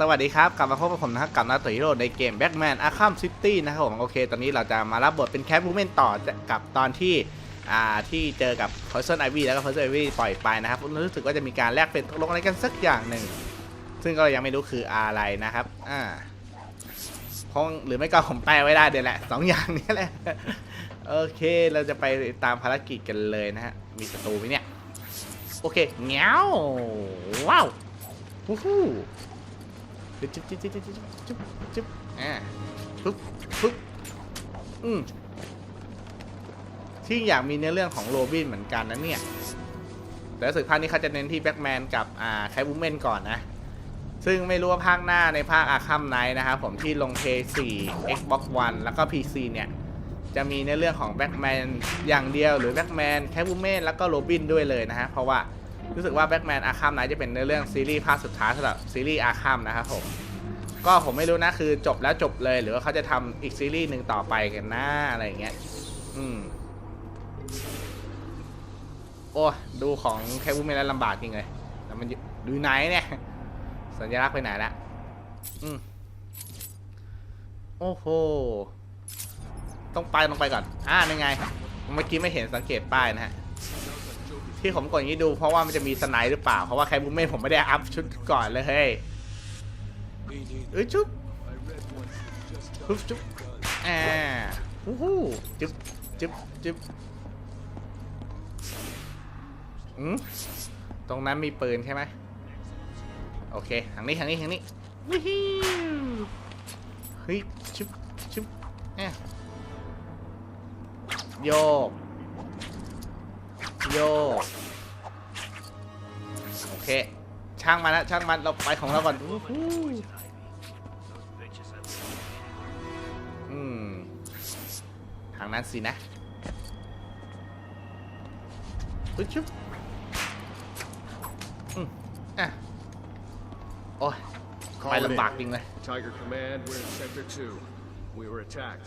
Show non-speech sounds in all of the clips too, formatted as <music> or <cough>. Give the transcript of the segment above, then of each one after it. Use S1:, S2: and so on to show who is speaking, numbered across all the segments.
S1: สวัสดีครับ กลับมาพบกับผมนะครับกับนาตุยโรในเกมแบ็กแมนอาร์คัมซิตี้นะครับผมโอเค ตอนนี้เราจะมารับบทเป็นแคปบูเมนต่อกับตอนที่อ่าที่เจอกับพอยซอนไอวี่แล้วก็พอยซอนไอวี่ปล่อยไปนะครับรู้สึกว่าจะมีการแลกเป็นตกลงอะไรกันสักอย่างหนึ่ง ซึ่งก็ยังไม่รู้คืออะไรนะครับอ่าคงหรือไม่ก็ผมแปลไว้ได้เดี๋ยวแหละสองอย่างนี้แหละโอเคเราจะไปตามภารกิจกันเลยนะฮะมีประตูไหมเนี่ยโอเคเงี้ยวว้าวฮู้ จุ๊บจุ๊บจุ๊บจุ๊บจุ๊บจุ๊บอ่าปึ๊บปึ๊บอืมที่อยากมีในเรื่องของโรบินเหมือนกันนะเนี่ย แต่สุดภาคนี้เขาจะเน้นที่แบ็กแมนกับอ่าแคบูเมนก่อนนะ ซึ่งไม่รู้ว่าภาคหน้าในภาคอาคัมไนท์นะครับผมที่ลง PS4 Xbox One แล้วก็ PC เนี่ย จะมีในเรื่องของแบ็กแมนอย่างเดียวหรือแบ็กแมนแคบูเมนแล้วก็โรบินด้วยเลยนะฮะ เพราะว่า รู้สึกว่าแบทแมนอาคัมไนจะเป็นในเรื่องซีรีส์ภาคสุดท้ายสำหรับซีรีส์อาคัมนะครับผมก็ผมไม่รู้นะคือจบแล้วจบเลย หรือว่าเขาจะทำอีกซีรีส์หนึ่งต่อไปกันนะอะไรอย่างเงี้ยอืมโอ้ดูของแคบูเมนแล้วลำบากจริงเลยแต่มันดูไหนเนี่ย สัญลักษณ์ไปไหนละอืมโอ้โหต้องไปต้องไปก่อน อ่าเป็นไง เมื่อกี้ไม่เห็นสังเกตป้ายนะฮะ ที่ผมกดอย่างนี้ดูเพราะว่ามันจะมีสไนหรือเปล่า เพราะว่าแคบูเม่ผมไม่ได้อัพชุดก่อนเลยเฮ้ยเอ้ยจุ๊บจุ๊บจุ๊แอบู้ฮู้จุ๊บจุ๊บจุ๊บอืมตรงนั้นมีปืนใช่ไหมโอเคทางนี้ทางนี้ทางนี้วิฮิเฮ้ยชุบชุบอะโยก โยกโอเค ช่างมันนะช่างมันเราไปของเราก่อนอืมทางนั้นสินะปึ๊บชุบอืมอะโอ้ยไปลำบากจริงเลย
S2: Tiger Command, we're in Sector 2. We were attacked.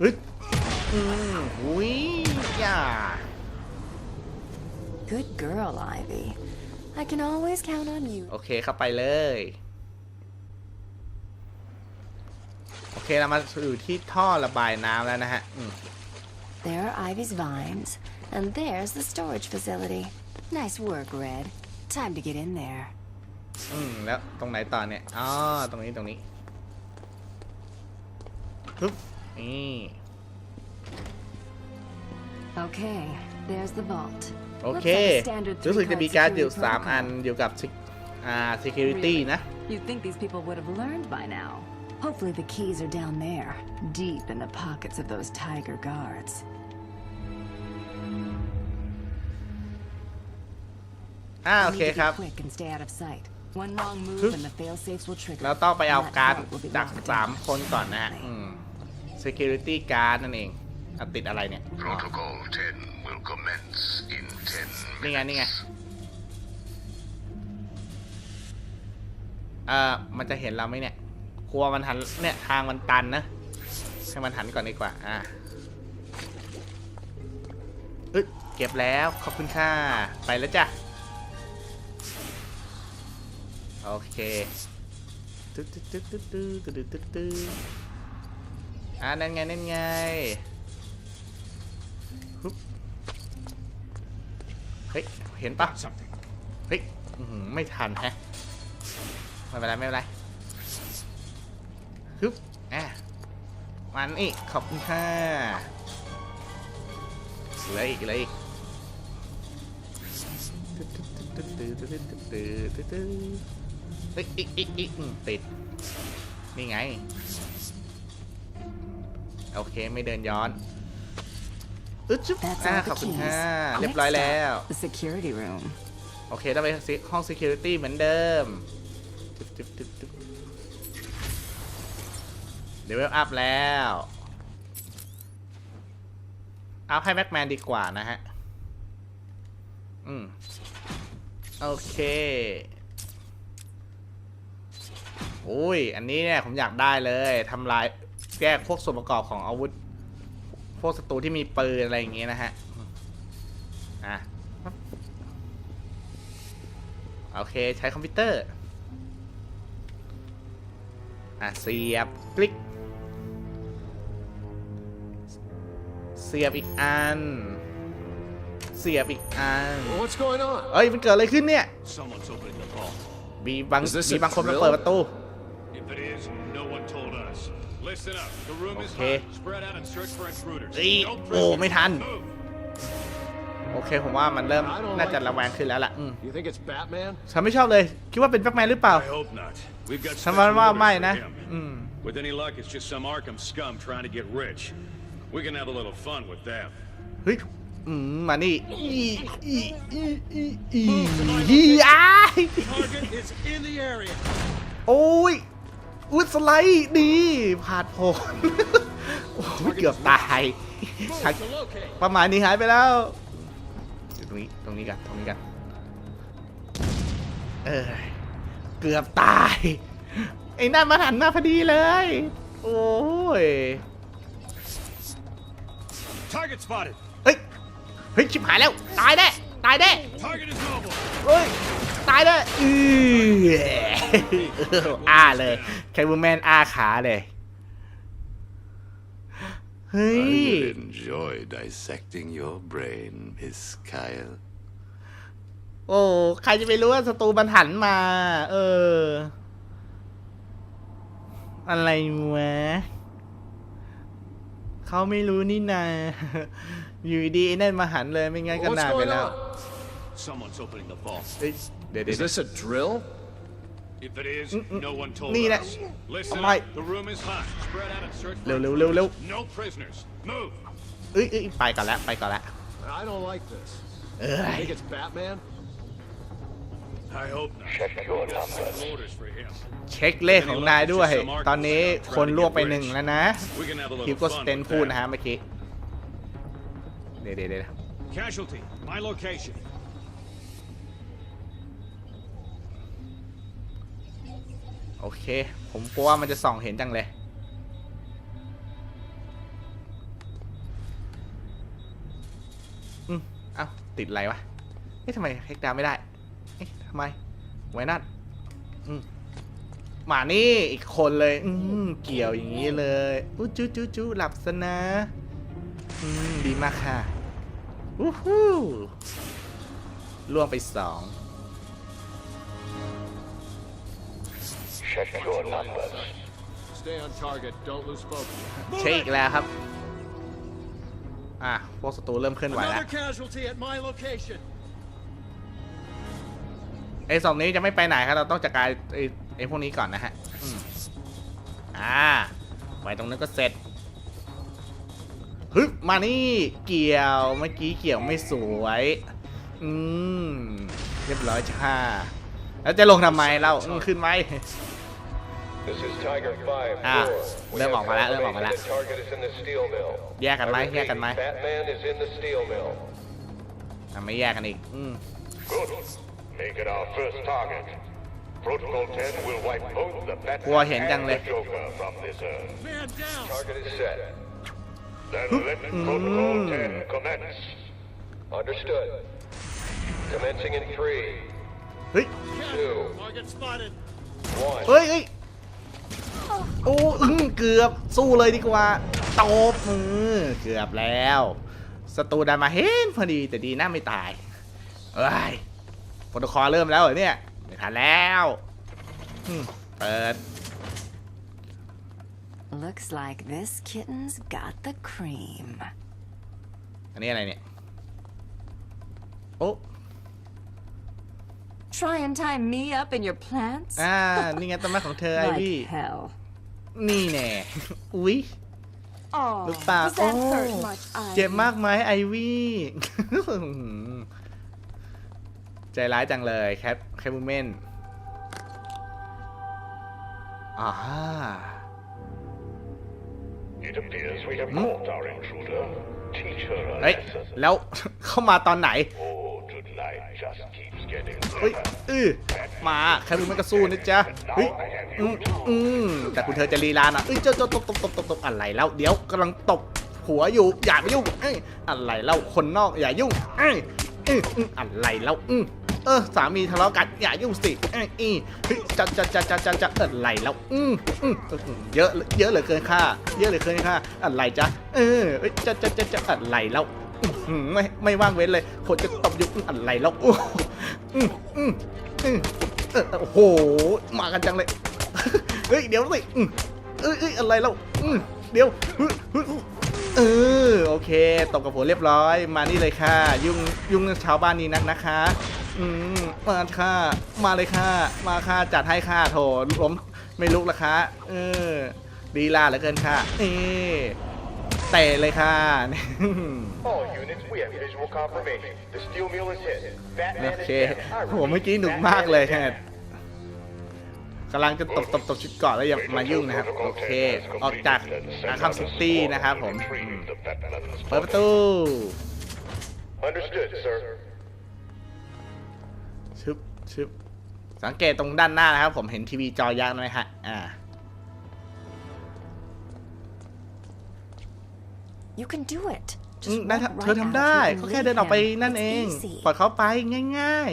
S1: ฮึดอืมหุยย่า
S3: Good girl, Ivy. I can always count on you.
S1: โอเคเข้าไปเลย โอเคเรามาอยู่ที่ท่อระบายน้ำแล้วนะฮะอืม
S3: There are Ivy's vines, and there's the storage facility. Nice work, Red. Time to get in there.
S1: อืมแล้วตรงไหนต่อเนี่ยอ๋อตรงนี้ตรงนี้ปึ๊บ นี่
S3: Okay, there's the vault.
S1: โอ
S3: Looks
S1: เค
S3: like a standard
S1: รู้สึกจะมีการ์ดอยู่
S3: three-card
S1: 3 อัน
S3: security
S1: อยู่กับ sec- อ่า security นะ
S3: You'd think these people would have learned by now. Hopefully the keys are down there, deep in the pockets of those tiger guards.
S1: อ่า
S3: You
S1: โอ
S3: need
S1: เค
S3: to be
S1: ครับ
S3: quick and stay out of sight. One wrong move
S1: Huh?
S3: and the fail-safes will trigger.
S1: เราต้องไปเอา
S3: and that
S1: การ์ด
S3: vault will be
S1: จาก
S3: locked down.
S1: 3 คนก่อนนะฮะอืม security guard นั่นเองเอาติดอะไรเนี่ยอ๋อ
S4: Protocol 10 will commence in 10
S1: นี่ไงนี่ไง เอ่อ มันจะเห็นเราไหมเนี่ย กลัวมันหัน เนี่ย ทางมันตันนะ ให้มันหันก่อนดีกว่า อะอึดเก็บแล้ว ขอบคุณค่ะ ไปแล้วจ้ะ โอเคตึ๊ดตึ๊ดตึ๊ดตึ๊ดตึ๊ดตึ๊ดตึ๊ดตึ๊ด อ่านั่นไงนั่นไงฮึบเฮ้ย เห็นปะ
S2: Something.
S1: เฮ้ยอื้อหือไม่ทันแฮะ ไม่เป็นไรไม่เป็นไรฮึบอะมันอีกขอบคุณค่ะเหลืออีกเหลืออีกเฮ้ยอีกอีกอีกอืมติดนี่ไง โอเคไม่เดินย้อนอึ๊ดจุ๊บ
S3: That's
S1: อ่า
S3: all
S1: ขอบ
S3: the
S1: คุณ
S3: keys.
S1: ค่ะเรียบ
S3: Next
S1: ร้อยแล้ว
S3: up, the security room.
S1: โอเคต้องไปห้อง security เหมือนเดิมจึ๊บจึ๊บจึ๊บจึ๊บเลเวลอัพแล้วอัพให้แบ็กแมนดีกว่านะฮะ อืม โอเคโอ้ย อันนี้เนี่ยผมอยากได้เลยทำลาย แยกพวกส่วนประกอบของอาวุธ พวกศัตรูที่มีปืนอะไรอย่างเงี้ยนะฮะ อะ โอเคใช้คอมพิวเตอร์ อะ เสียบคลิก เสียบอีกอัน เสียบอีกอัน
S2: Well, what's going on?
S1: เอ้ยมันเกิดอะไรขึ้นเนี่ย
S5: Someone's opening the vault.
S1: มีบาง
S2: Is this
S1: มี
S2: a
S1: บางคนมา
S2: drill?
S1: เปิดประตู
S5: If it is, no one told us. Listen up. The room is
S1: Okay.
S5: hot. Spread out and search for intruders.
S1: Ý,
S5: No
S1: ồ,
S5: prisoners.
S1: mớiทัน.
S5: Move.
S1: โอเค ผมว่ามันเริ่ม น่าจะระแวงขึ้นแล้วล่ะ อืม
S2: You think it's Batman?
S1: ฉันไม่ชอบเลย คิดว่าเป็นแบ็กแมนหรือเปล่า
S5: I hope not. We've got
S1: ฉัน
S5: special
S1: ว่าว่า
S5: orders
S1: ไม่
S5: for
S1: นะ
S5: him.
S1: อืม
S5: With any luck, it's just some Arkham scum trying to get rich. We can have a little fun with them.
S1: เฮ้ย อืม มานี่ อีอีอีอีอีอีอ้าย
S5: Target is in the area. <laughs>
S1: โอ้ย อุยสไลด์ดีผ่านโผลโอ้ยเกือบตายชักประมาณนี้หายไปแล้วอยู่ตรงนี้ตรงนี้กันตรงนี้กันเออเกือบตายไอ้นั่นมาหันมาพอดีเลย โอ้ย
S5: Target spotted.
S1: เฮ้ยเฮ้ยชิบหายแล้ว ตายแน่ตายแน่
S5: Target is mobile.
S1: เฮ้ย ตายเลยอืออ้าเลยแคบูแมนอ้าขาเลย เฮ้ย
S6: I will enjoy dissecting your brain, Miss Kyle.
S1: โอ้ใครจะไปรู้ว่าศัตรูมันหันมา เออ อะไรวะเขาไม่รู้นี่นาอยู่ดีๆไอ้นั่นมาหันเลยไม่งั้นก็
S2: What's
S1: นานไป
S2: going
S1: แล้ว
S2: on?
S5: Someone's opening the vault.
S1: เฮ้ยเดี๋ยวเดี๋ยว
S2: Is this a drill?
S5: If it is, no one told
S1: Nè, nè.
S5: us. Listen
S1: Ông ơi.
S5: up. The room is hot. Spread out and search for
S1: Lêu, lêu, lêu, lêu.
S5: intruders. No prisoners. Move.
S1: เอ้ยเอ้ยไปก่อนละไปก่อนละ
S2: I don't like this.
S1: เอ้
S2: You
S1: ย
S2: think it's Batman?
S5: I hope not. We've got special orders for him.
S1: เช็คเลขของนายด้วย ตอนนี้คนลวกไปหนึ่งแล้วนะ
S5: We can have a
S1: คิว
S5: little
S1: ก็ส
S5: fun
S1: เตน
S5: with
S1: พูด
S5: them.
S1: นะฮะเมื่อกี้ เดี๋ยวเดี๋ยวเดี๋ยว
S5: Casualty. My location.
S1: โอเค ผมกลัวว่ามันจะส่องเห็นจังเลย อืมเอ้า ติดอะไรวะเอ๊ะทำไมเฮกดาวไม่ได้ เอ๊ะทำไมไว้นั่นอืมมานี่อีกคนเลย อืมเกี่ยวอย่างนี้เลยอู้จู้จู้จู้หลับซะนะ อืม ดีมากค่ะอู้หู้ล่วงไปสอง
S2: Stay on target. Don't lose focus.
S1: เช็คอีกแล้วครับ อะ พวกศัตรูเริ่มเคลื่อนไหวแล้ว
S5: casualty at my location.
S1: ไอ้สองนี้จะไม่ไปไหนครับ เราต้องจัดการไอ้ไอ้พวกนี้ก่อนนะฮะอืมอ่าไว้ตรงนั้นก็เสร็จฮึบมานี่เกี่ยวเมื่อกี้เกี่ยวไม่สวย อืม เรียบร้อยจ้าแล้วจะลงทำไมเราอืมขึ้นไหม
S7: This is Tiger 5.
S1: Ah,
S7: We
S1: lên
S7: have
S1: một mà đã, lên một mà đã.
S7: confirmation the target is in the steel mill.
S1: แยกกันไหม
S7: I
S1: แยกกันไหม
S7: repeat, Batman is in the steel mill.
S1: อะไม่แยกกันอีกอืม
S4: Good. Make it our first target. Protocol 10 will wipe both the
S1: กลัว
S4: Batman
S1: เห็นจัง
S4: and
S1: เลย
S4: the Joker from this earth.
S5: Man down.
S7: Target is set.
S4: Then let Protocol 10 commence.
S7: Understood. Commencing in three,
S1: เฮ้ย
S7: two,
S5: Target spotted.
S7: one.
S1: เฮ้ยเฮ้ย โอ้อึ้งเกือบสู้เลยดีกว่าตบมือเกือบแล้วศัตรูดันมาเห็นพอดีแต่ดีนะไม่ตายเอ้ยโปรโตคอลเริ่มแล้วเหรอเนี่ยไม่ทันแล้วอืมเปิด
S3: Looks like this kitten's got the cream.
S1: อันนี้อะไรเนี่ย โอ้
S3: Try and tie me up in your plants?
S1: อ่า นี่ไงต้นไม้ของเธอไอ
S3: like
S1: วี่
S3: hell.
S1: นี่แน่ อุ๊ย
S3: Oh,
S1: Look back.
S3: does that hurt
S1: Oh,
S3: much, Ivy?
S1: เจ็บมากไหมไอวี่ ใจร้ายจังเลยแคปแคปบูเมนอ่า
S4: It appears we have caught our intruder. Teach her a
S1: เฮ้ย
S4: lesson.
S1: แล้ว เข้ามาตอนไหน
S4: Oh,
S1: เฮ้ย
S4: better.
S1: อือมาแค่รู้มันก็สู้นะจ๊ะเฮ้ยอืมอืมแต่คุณเธอจะลีลาน่ะเอ้ยเจ้าเจ้าตบตบตบตบตบอะไรแล้ว เดี๋ยวกำลังตบหัวอยู่อย่าไปยุ่งเอ้ยอะไรแล้วคนนอกอย่ายุ่งเอ้ยเอ้ยอืมอะไรแล้วอืมเออสามีทะเลาะกันอย่ายุ่งสิเอ้ยอีเฮ้ยจะจะจะจะจะจะอะไรแล้วอืมอืมเยอะเยอะเหลือเกินค่าเยอะเหลือเกินค่าอะไรจ๊ะเออเอ้ยจะจะจะจะอะไรแล้ว ไม่ไม่ว่างเว้นเลย คนจะตบยุคอะไรแล้วโอ้โหอืมอืมอืมเออโอ้โห มากันจังเลย เฮ้ย เดี๋ยวสิอืมเอ้ยเอ้ยอะไรแล้วอืมเดี๋ยวเออโอเคตบกับหัวเรียบร้อย มานี่เลยค่ะ ยุ่งยุ่งชาวบ้านนี้นักนะคะ อืมมาค่ะ มาเลยค่ะ มาค่ะจัดให้ค่ะโถล้มไม่ลุกละคะเออดีลาเหลือเกินค่ะเอ เตะเลยค่ะ
S7: All units, we have visual confirmation. The steel mill is hit.
S1: โอ
S7: Batman
S1: เค
S7: is down. I
S1: โหเมื่อกี้หนุก
S7: Batman
S1: มากเลย
S7: is
S1: ฮะ
S7: down.
S1: กำลังจะตบตบตบชุดเก่อนแล้วอย่ามายุ่งนะครับ โอเค ออกจากอาคัมซิตี้นะครับผมอืม
S4: Retrieve the Batman's
S1: เปิดประตู
S7: Understood, sir.
S1: ชึบชึบสังเกตตรงด้านหน้านะครับ ผมเห็นทีวีจอยักษ์ไหมฮะ อ่า
S3: You can do it.
S1: อื
S3: Just
S1: มได้
S3: walk
S1: เธอ
S3: right
S1: ทำ
S3: out
S1: ได้
S3: here and
S1: เขาแค่
S3: leave
S1: เดินออกไป
S3: him.
S1: นั่น
S3: It's
S1: เอง
S3: easy.
S1: ปล่อยเขาไปง่าย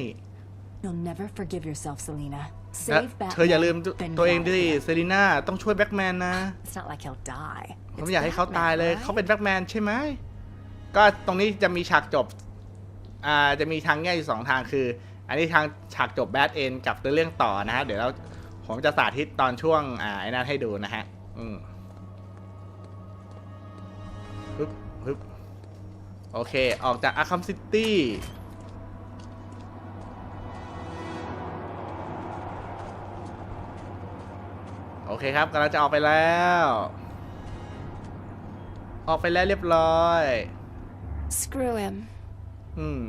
S3: You'll never forgive yourself, Selena.
S1: ๆและ
S3: Save
S1: เธออย่าลืม
S3: Batman, then
S1: ตัวเองดิ
S3: Batman.
S1: เซรีน่าต้องช่วยแบ็กแมนนะ
S3: It's not like he'll die.
S1: ผม
S3: It's
S1: อยากให้เขา
S3: Batman,
S1: ตายเลย
S3: right?
S1: เขาเป็นแบ็กแมนใช่ไหมก็ตรงนี้จะมีฉากจบอ่าจะมีทางแง่อยู่สองทางคือ อันนี้ทางฉากจบแบทเอนกับเรื่องต่อนะฮะ เดี๋ยวเราผมจะสาธิตตอนช่วงอ่าไอ้นั่นให้ดูนะฮะ อืม ฮึบฮึบโอเค ออกจากอาคัมซิตี้โอเคครับกำลังจะออกไปแล้ว ออกไปแล้วเรียบร้อย
S3: Screw him.
S1: อืม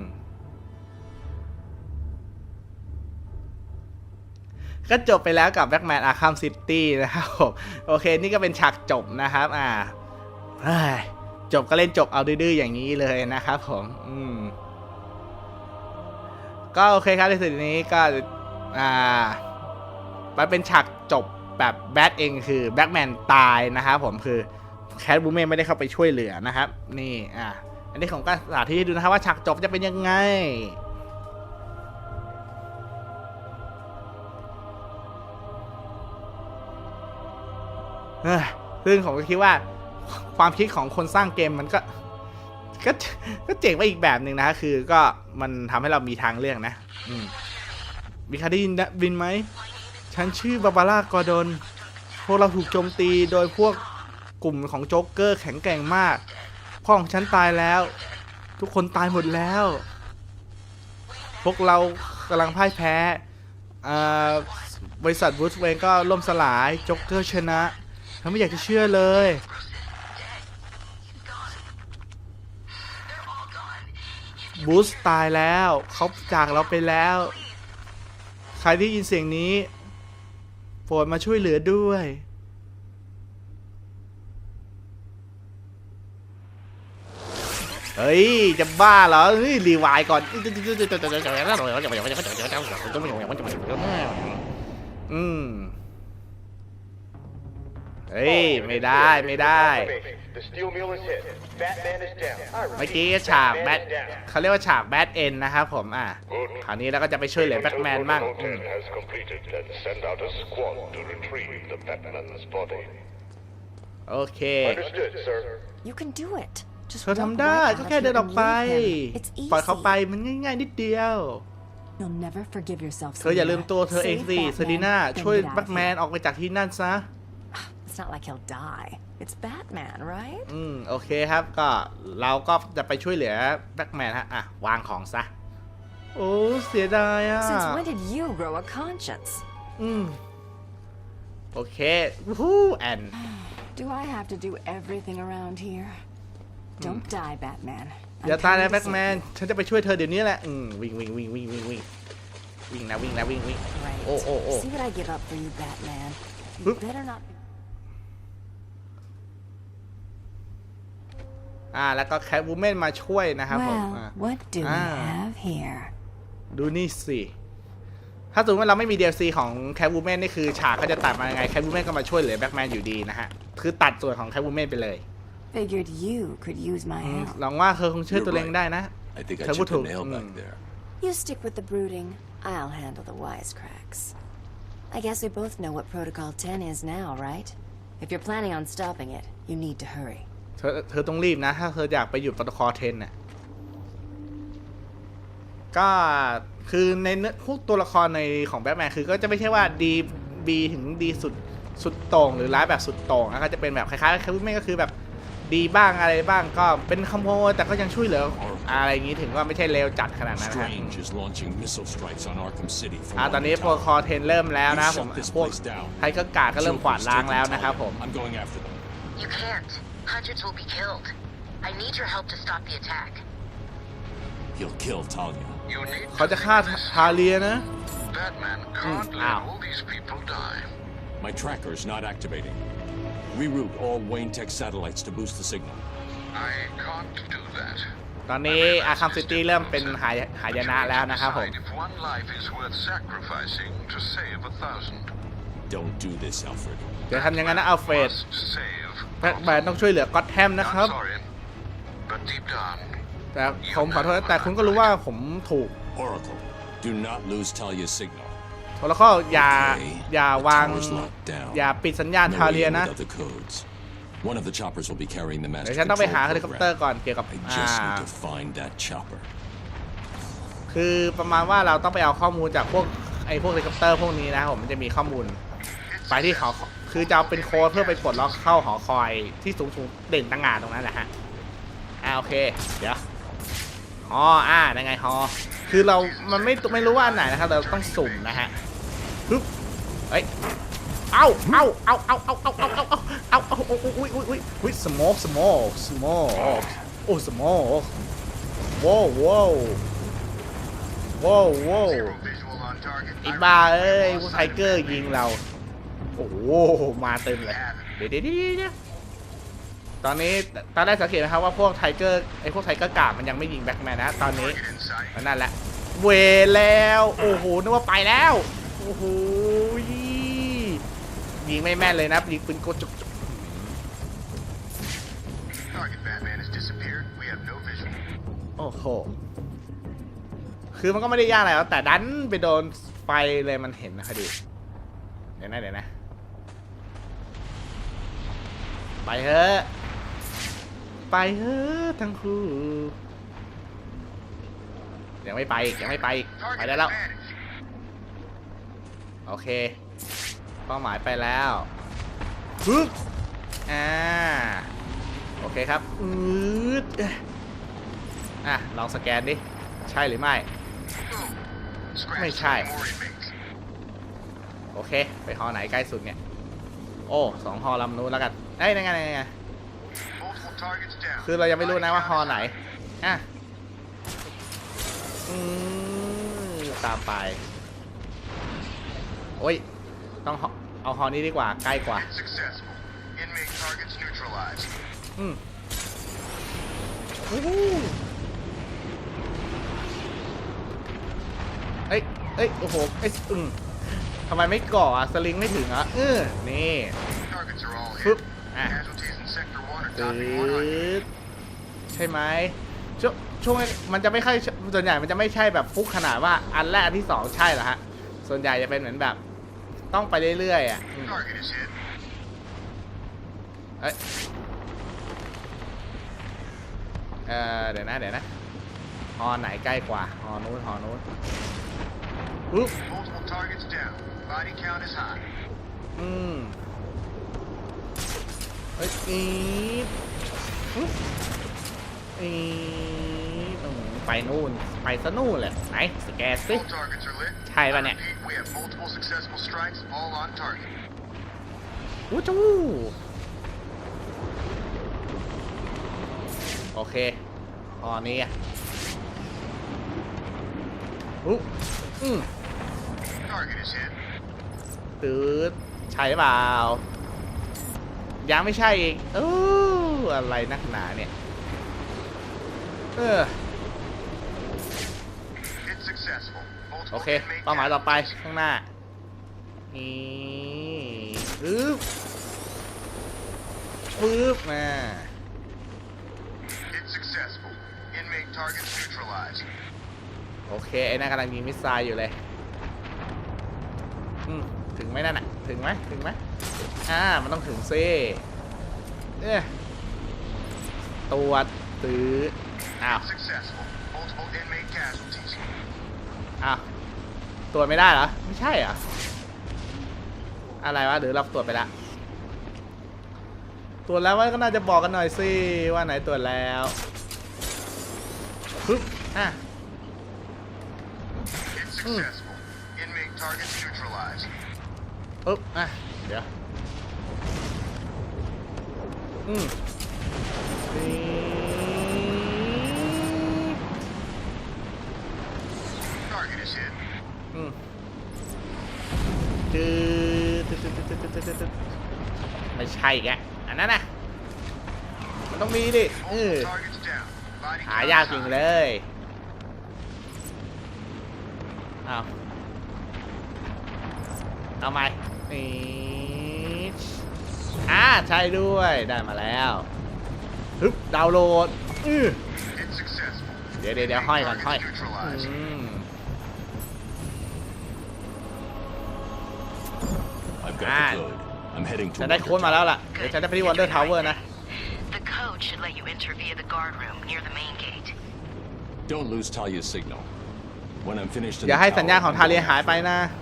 S1: ก็จบไปแล้วกับ Batman Arkham City นะครับผมโอเค นี่ก็เป็นฉากจบนะครับ อ่าเฮ้ย จบก็เล่นจบเอาดื้อๆอย่างนี้เลยนะครับผมอืมก็โอเคครับในส่วนนี้ก็อ่ามันเป็นฉากจบแบบแบทเองคือแบ็กแมนตายนะครับผมคือแคทบูเมนไม่ได้เข้าไปช่วยเหลือนะครับ นี่อะอันนี้ผมก็สาธิตให้ดูนะครับว่าฉากจบจะเป็นยังไงซึ่งผมก็คิดว่า ความคิดของคนสร้างเกมมันก็ก็ก็เจ๋งไปอีกแบบหนึ่งนะคือก็มันทำให้เรามีทางเลือกนะ อืมมีใครได้ยินนะบินไหม ฉันชื่อบาบาร่ากอร์ดอนพวกเราถูกโจมตีโดยพวกกลุ่มของโจ๊กเกอร์แข็งแกร่งมาก พ่อของฉันตายแล้ว ทุกคนตายหมดแล้ว พวกเรากำลังพ่ายแพ้บริษัทบูธเวนก็ล่มสลายโจ๊กเกอร์ชนะฉันไม่อยากจะเชื่อเลย บูสตายแล้วเขาจากเราไปแล้ว ใครที่ยินเสียงนี้โปรดมาช่วยเหลือด้วย เฮ้ย จะบ้าเหรอ เฮ้ย รีวายก่อน อืม เฮ้ย ไม่ได้ไม่ได้
S7: The steel mill is hit. Batman is down. I
S1: เมื่อ
S7: repeat,
S1: กี้ฉากแบท
S7: Batman is down.
S1: เขาเรียกว่าฉากแบทเอ็นนะครับผมอะ
S4: Good.
S1: คราวนี้เราก็จะไปช่วยเหลือแบ็กแมนบ้างอืม
S4: Protocol 10 has completed and send out a squad to retrieve the Batman's body.
S1: โอเค
S7: Understood, sir.
S3: You can do it. Just
S1: เธอ
S3: walk
S1: ทำได้
S3: right
S1: ก็
S3: out
S1: แค่
S3: here
S1: เดินออก
S3: and
S1: ไป
S3: leave him. It's
S1: ปล่อยเขาไป
S3: easy.
S1: มันง่ายๆนิดเดียว
S3: You'll never forgive yourself,
S1: เธออย่าลืม
S3: Selena.
S1: ตัวเธอเอง
S3: Save
S1: สิ
S3: Batman,
S1: เซรีน่า
S3: then
S1: ช่วย
S3: get out of
S1: แบ็กแมน
S3: here.
S1: ออกไปจากที่นั่นซะ
S3: It's not like he'll die. It's Batman, right?
S1: อืม โอเคครับ ก็เราก็จะไปช่วยเหลือแบ็กแมนฮะ อะ วางของซะ โอ้ เสียดายอะ
S3: Since when did you grow a conscience?
S1: อืม โอเควู้แอน
S3: Do I have to do everything around here? Don't die, Batman. I'm
S1: อย่าตายนะ
S3: coming to
S1: แบ็ก
S3: save
S1: แมน
S3: you.
S1: ฉันจะไปช่วยเธอเดี๋ยวนี้แหละ อืม วิ่งวิ่งวิ่งวิ่งวิ่งวิ่งวิ่งนะวิ่งนะวิ่งวิ่ง
S3: Right.
S1: Oh, oh, oh.
S3: See what I give up for you, Batman. You
S1: Oop.
S3: better not.
S1: อ่าแล้วก็แคทวูแมนมาช่วยนะครับผม
S3: Well,
S1: อ่า
S3: what do we
S1: Ah.
S3: have here?
S1: ดูนี่สิ ถ้าสมมติว่าเราไม่มี DLC ของแคทวูแมนนี่คือฉากเขาจะตัดมายังไงแคทวูแมนก็มาช่วยเหลือแบ็กแมนอยู่ดีนะฮะ คือตัดส่วนของแคทวูแมนไปเลย
S3: Figured you could use my
S1: อืม
S3: help.
S1: หวังว่าเธอคงช่วยตัวเองได้นะ
S6: I think I
S1: Kabuto.
S6: chipped a nail
S1: Mm.
S6: back there.
S3: You stick with the brooding. I'll handle the wisecracks. I guess we both know what Protocol 10 is now, right? If you're planning on stopping it, you need to hurry.
S1: เธอเธอต้องรีบนะ ถ้าเธออยากไปหยุดโปรโตคอลเทนน่ะก็คือในเนื้อพวกตัวละครในของแบทแมนคือก็จะไม่ใช่ว่าดีบีถึงดีสุดสุดโต่งหรือร้ายแบบสุดโต่งนะก็จะเป็นแบบคล้ายๆแคทวูแมนก็คือแบบดีบ้างอะไรบ้างก็เป็นขโมยแต่ก็ยังช่วยเหลืออะไรอย่างนี้ถึงว่าไม่ใช่เลวจัดขนาดนั้นนะฮะ
S5: Strange is launching missile strikes on Arkham City from
S1: อ่า
S5: one
S1: ตอนนี้
S5: tower.
S1: โปรโตคอลเทนเริ่มแล้วนะ
S5: You
S1: ผม
S5: shut this
S1: พวก
S5: place down.
S1: ไทเกอร์การ์ดก็เริ่มขวาดล้างแล้วนะครับผม
S5: I'm going after them.
S8: You can't. Hundreds will be killed. I need your help to stop the attack.
S5: He'll kill Talia.
S4: You need
S1: เขาจะฆ่าทาเลียนะ
S4: Batman can't
S1: Mm,
S4: let
S1: ow.
S4: all these people die.
S5: My tracker's not activating. Reroute all Wayne Tech satellites to boost the signal.
S4: I can't do that.
S1: ตอนนี้อาคัมซิตี้เริ่มเป็นหายหายนะแล้วนะครับผม
S4: Decide if one life is worth sacrificing to save a thousand.
S5: Don't do this, Alfred.
S1: เดี๋ยวทำอยังไงนะอัลเฟรด
S4: Must save.
S1: แบ็คแมนต้องช่วยเหลือก็อตแฮมนะครับ
S4: I'm sorry, but deep down,
S1: แต่ผมขอโทษแต่คุณก็รู้ว่าผมถูก
S5: Oracle, do not lose Talia's signal.
S1: โทรข้ออย่า
S5: Okay,
S1: อย่า
S5: the
S1: วาง
S5: tower's locked down.
S1: อย่าปิดสัญญาณ
S5: No
S1: ทาเลีย
S5: way
S1: นะ
S5: with other codes. One of the choppers will be carrying the
S1: เดี๋
S5: master
S1: ยวฉันต้องไปหา
S5: control
S1: เฮลิคอปเตอร์
S5: program.
S1: ก่อนเกี่ยวกับ
S5: I
S1: อ่า
S5: just need to find that chopper.
S1: คือประมาณว่าเราต้องไปเอาข้อมูลจากพวกไอ้พวกเฮลิคอปเตอร์พวกนี้นะครับผมมันจะมีข้อมูล ไปที่หอ คือจะเอาเป็นโค้ดเพื่อไปปลดล็อกเข้าหอคอยที่สูงสูงเด่นตั้งงานตรงนั้นแหละฮะอ่าโอเคเดี๋ยวฮออ่ายังไงฮอคือเรา มันไม่ไม่รู้ว่าไหนนะครับ เราต้องสุ่มนะฮะปึ๊บเฮ้ยเอาเอาเอาเอาเอาเอาเอาเอาเอาเอาเอาอุ้ยอุ้ยอุ้ยอุ้ยสโมกสโมกสโมกโอ้สโมกว้าวว้าวว้าวว้าวไอ้บ้าเอ้ยพวกไทเกอร์ยิงเรา โอ้โห มาเต็มเลยเดี๋ยวเดี๋ยวเดี๋ยวเดี๋ยวตอนนี้ตอนแรกสังเกตนะครับว่าพวกไทเกอร์ไอ้พวกไทเกอร์กาดมันยังไม่ยิงแบ็คแมนนะ ตอนนี้
S7: Target in sight.
S1: มันนั่นแหละ เวแล้ว โอ้โห นึกว่าไปแล้ว โอ้โห ยิงไม่แม่นเลยนะยิงปืนกดจุกจุก
S7: Target Batman has disappeared. We have no visual.
S1: โอ้โห คือมันก็ไม่ได้ยากอะไรหรอกแต่ดันไปโดนไฟเลยมันเห็นนะคดีเดี๋ยวนะเดี๋ยวนะ ไปเถอะไปเถอะทั้งคู่ยังไม่ไปยังไม่ไปไปได้แล้วโอเคเป้าหมายไปแล้วปึ๊บอ่าโอเคครับอืดอะลองสแกนดิใช่หรือไม่
S7: Scratch
S1: May
S7: three
S1: try.
S7: more inmates.
S1: โอเค ไปฮอไหนใกล้สุดเนี่ย โอ้สองฮอลำนู้นแล้วกัน เอ้ยนั่นไงนั่นไง
S7: Multiple targets down.
S1: คือเรายังไม่รู้นะว่าฮอ
S7: Body
S1: ไหน
S7: count is
S1: อะอืมตามไป โอ้ย ต้องฮอเอาฮอนี้ดีกว่า ใกล้กว่า
S7: high. Successful. Inmate targets neutralized.
S1: อืมอู้หูเอ้ยเอ้ย โอ้โห เอ้ยอืมทำไมไม่ก่ออะ สลิงไม่ถึงอะเออนี่
S7: Targets are all
S1: ปึ๊บ
S7: hit.
S1: อะ
S7: Casualties in Sector 1 are
S1: ตื
S7: topping 100.
S1: ดใช่ไหมช่วงช่วงมันจะไม่ค่อยส่วนใหญ่มันจะไม่ใช่แบบฟุกขนาดว่าอันแรกอันที่สองใช่เหรอฮะ ส่วนใหญ่จะเป็นเหมือนแบบ ต้องไปเรื่อยๆอะอืม
S7: Target is hit.
S1: เอ้ยเออเดี๋ยวนะเดี๋ยวนะฮอไหนใกล้กว่าฮอนู้นฮอนู้นปุ๊บ
S7: Multiple targets down. Body count is high.
S1: อืมเฮ้อีบอีบไปนู่น ไปซะนู่นแหละไหนสแกนสิใช่ป่ะเนี่ยอู้จูโอเคตอนนี้อู้อืมตืดใช่เปล่า ยังไม่ใช่เอีกเอออะไรนักหนาเนี่ย เออ โอเค เป้าหมายต่อไปข้างหน้า นี่ปึ๊บปึ๊บมาโอเค ไอ้นั่นกำลังยิงมิสไซล์อยู่เลย อืม ถึงไหมนั่นอะ ถึงไหมถึงไหมอ่า มันต้องถึงซิเอ๊ะตัวจตื้ออ้าว
S7: Successful. Multiple inmate casualties.
S1: อ้าวตรวจไม่ได้เหรอ ไม่ใช่เหรอ อะไรวะหรือเราตรวจไปละตรวจแล้วว่าก็น่าจะบอกกันหน่อยสิว่าไหนตรวจแล้วปึ๊บอะ
S7: It's successful.
S1: ปึ๊บอะเดี๋ยว อืมนี่
S7: Target is hit.
S1: อืมจืดตึ๊ดตึ๊ดตึ๊ดตึ๊ดตึ๊ดไม่ใช่แกอันนั้นน่ะมันต้องมีดิเออหายากจริงเลยเอาเอาไหม นี่อ่าใช่ด้วยได้มาแล้วฮึบดาวน์โหลดอื้อ
S7: It's successful.
S1: เดี๋ยวเดี๋ยวเดี๋ยวห้อยก่อนห้อย
S7: Targets neutralized.
S1: อืม
S5: I've got
S1: Ah.
S5: the code. I'm heading to
S1: จะได้โค้ด
S5: Wonder
S1: มาแล้ว
S5: Tower.
S1: ล่ะเดี๋ยวจะได้ไปที่วันเดอร์ทาวเวอร์นะ
S8: The code should let you enter via the guard room near the main gate.
S5: Don't lose Talia's signal. When I'm finished in
S1: อย่า
S5: the
S1: ให้สัญญาณ
S5: tower,
S1: ของ
S5: I'm
S1: ทาเรีย
S5: going
S1: หายไป
S5: after
S1: นะ
S5: her. She doesn't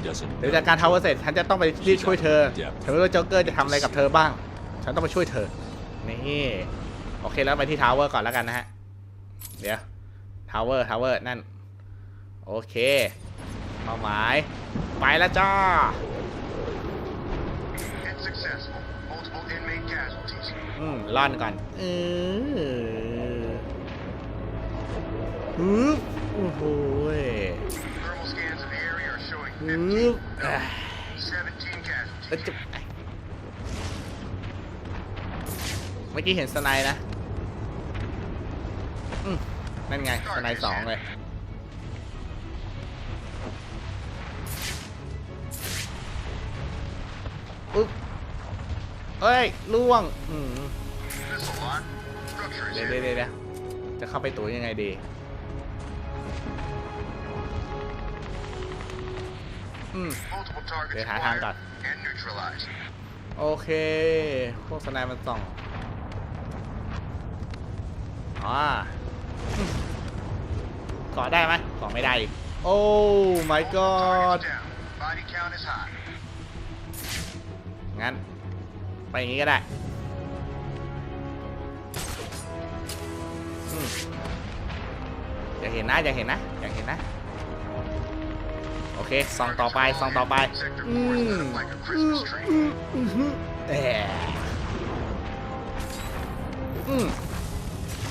S1: เดี๋ยว
S5: know
S1: จากการทาวเวอร์เสร็จฉันจะต้องไปรีบช่วยเธอ
S5: Jet.
S1: เธอไม่รู้โจ๊กเกอร์จะทำอะไรกับเธอบ้าง ฉันต้องไปช่วยเธอ นี่โอเคแล้วไปที่ทาวเวอร์ก่อนแล้วกันนะฮะ เดี๋ยวทาวเวอร์ทาวเวอร์นั่น โอเคเป้าหมาย ไปแล้วจ้า
S7: It's successful. Multiple inmate casualties.
S1: อืมล่อนก่อนเออฮึบโอ้โห อะ
S7: 17 casualties.
S1: เอ้ยจุ๊บเมื่อกี้เห็นสไนด์นะนั่นไงสไนด์สองเลย อุ๊บเอ้ยล่วง อืม
S7: Missile lock. Structure is
S1: เดี๋ยวเดี๋ยวเดี๋ยวจะเข้าไปตัวยังไงดี อืม
S7: Multiple targets
S1: Để hạ thang
S7: acquired
S1: coi.
S7: and neutralized.
S1: โอเค พวกสไนมันส่องอ๋ออืมเกาะได้ไหมเกาะไม่ได้อีกโอ้ my
S7: Multiple
S1: god
S7: targets down. Body count is high.
S1: งั้น ไปอย่างนี้ก็ได้อืมอย่าเห็นนะอย่าเห็นนะอย่าเห็นนะ โอเคซองต่อไปซองต่อไป
S7: Sector
S1: อื
S7: 4 is
S1: ม
S7: lit up like a Christmas tree.
S1: แอบอืม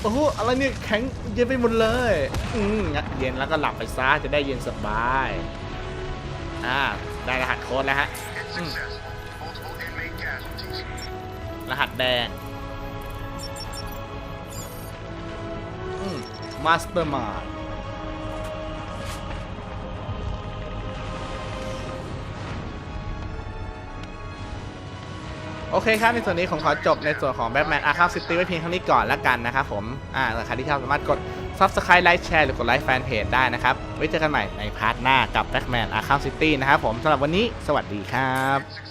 S1: โอ้โหอะไรเนี่ยแข็งเย็นไปหมดเลย อืมงัดเย็นแล้วก็หลับไปซะจะได้เย็นสบาย อ่า ได้รหัสโค้ดแล้วฮะรหัสแดงอืมมาสเตอร์มาร์ โอเคครับ ในส่วนนี้ผมขอจบในส่วนของ Batman Arkham City ไว้เพียงเท่านี้ก่อนแล้วกันนะครับผม อ่าใครที่ชอบสามารถกด Subscribe ไลค์แชร์หรือกดไลค์แฟนเพจได้นะครับ ไว้เจอกันใหม่ในพาร์ทหน้ากับ Batman Arkham City นะครับผมสำหรับวันนี้สวัสดีครับ